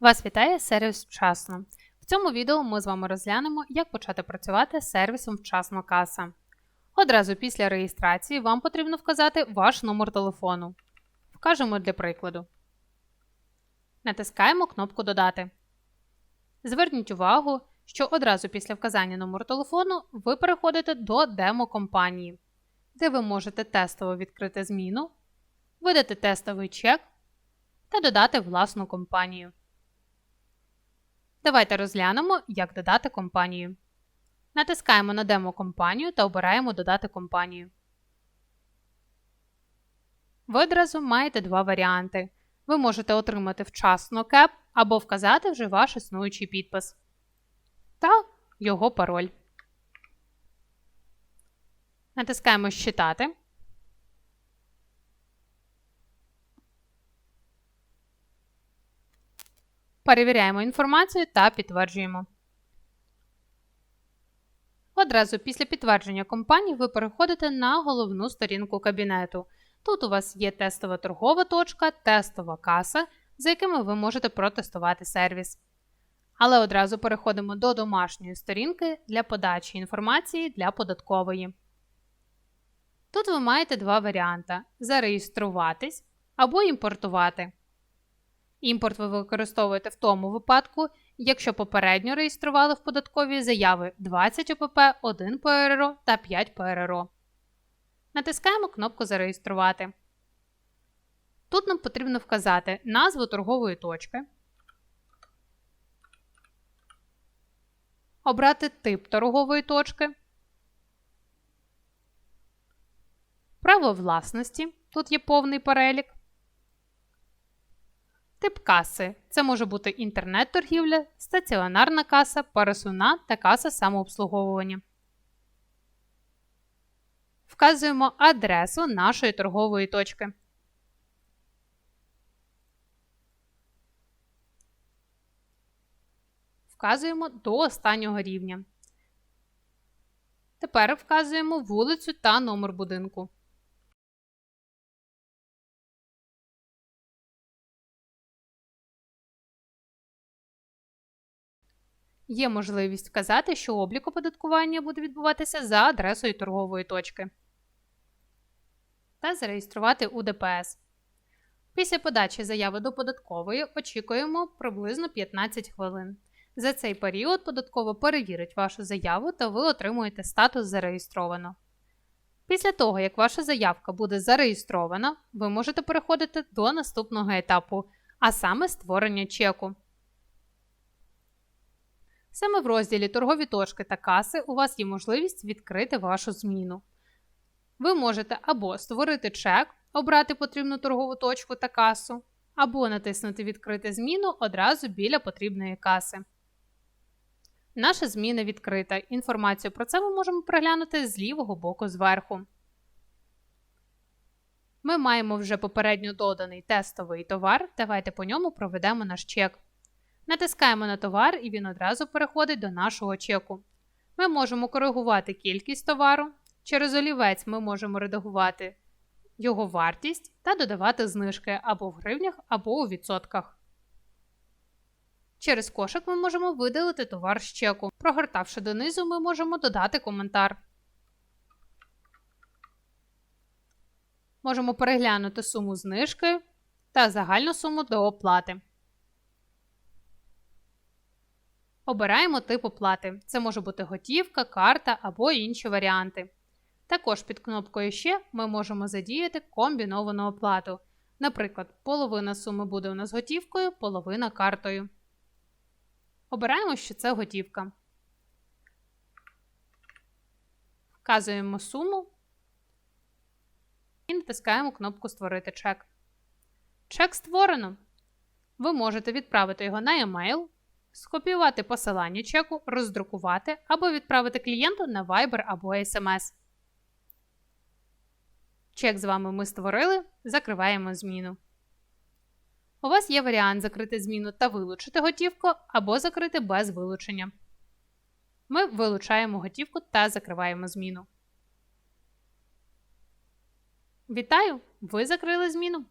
Вас вітає сервіс Вчасно. В цьому відео ми з вами розглянемо, як почати працювати з сервісом Вчасно каса. Одразу після реєстрації вам потрібно вказати ваш номер телефону. Вкажемо для прикладу. Натискаємо кнопку Додати. Зверніть увагу, що одразу після вказання номеру телефону ви переходите до демо-компанії, де ви можете тестово відкрити зміну, видати тестовий чек та додати власну компанію. Давайте розглянемо, як додати компанію. Натискаємо на демо-компанію та обираємо Додати компанію. Ви одразу маєте два варіанти. Ви можете отримати вчасно кеп або вказати вже ваш існуючий підпис та його пароль. Натискаємо Считати. Перевіряємо інформацію та підтверджуємо. Одразу після підтвердження компанії ви переходите на головну сторінку кабінету. Тут у вас є тестова торгова точка, тестова каса, за якими ви можете протестувати сервіс. Але одразу переходимо до домашньої сторінки для подачі інформації для податкової. Тут ви маєте два варіанти: зареєструватись або імпортувати. Імпорт ви використовуєте в тому випадку, якщо попередньо реєстрували в податковій заяви 20 ОПП, 1 ПРРО та 5 ПРРО. Натискаємо кнопку Зареєструвати. Тут нам потрібно вказати назву торгової точки, обрати тип торгової точки, право власності. Тут є повний перелік. Тип каси це може бути інтернет-торгівля, стаціонарна каса, пересувна та каса самообслуговування. Вказуємо адресу нашої торгової точки. Вказуємо до останнього рівня. Тепер вказуємо вулицю та номер будинку. Є можливість вказати, що облік оподаткування буде відбуватися за адресою торгової точки та зареєструвати у. Після подачі заяви до податкової очікуємо приблизно 15 хвилин. За цей період податкова перевірить вашу заяву та ви отримуєте статус зареєстровано. Після того, як ваша заявка буде зареєстрована, ви можете переходити до наступного етапу, а саме створення чеку. Саме в розділі Торгові точки та каси у вас є можливість відкрити вашу зміну. Ви можете або створити чек, обрати потрібну торгову точку та касу, або натиснути Відкрити зміну одразу біля потрібної каси. Наша зміна відкрита. Інформацію про це ми можемо переглянути з лівого боку зверху. Ми маємо вже попередньо доданий тестовий товар. Давайте по ньому проведемо наш чек. Натискаємо на товар і він одразу переходить до нашого чеку. Ми можемо коригувати кількість товару. Через олівець ми можемо редагувати його вартість та додавати знижки або в гривнях, або у відсотках. Через кошик ми можемо видалити товар з чеку. Прогортавши донизу, ми можемо додати коментар. Можемо переглянути суму знижки та загальну суму до оплати. Обираємо тип оплати. Це може бути готівка, карта або інші варіанти. Також під кнопкою Ще ми можемо задіяти комбіновану оплату. Наприклад, половина суми буде у нас готівкою, половина картою. Обираємо, що це готівка. Вказуємо суму і натискаємо кнопку Створити чек. Чек створено. Ви можете відправити його на e-mail, скопіювати посилання чеку, роздрукувати або відправити клієнту на Viber або SMS. Чек з вами ми створили, закриваємо зміну. У вас є варіант закрити зміну та вилучити готівку або закрити без вилучення. Ми вилучаємо готівку та закриваємо зміну. Вітаю! Ви закрили зміну!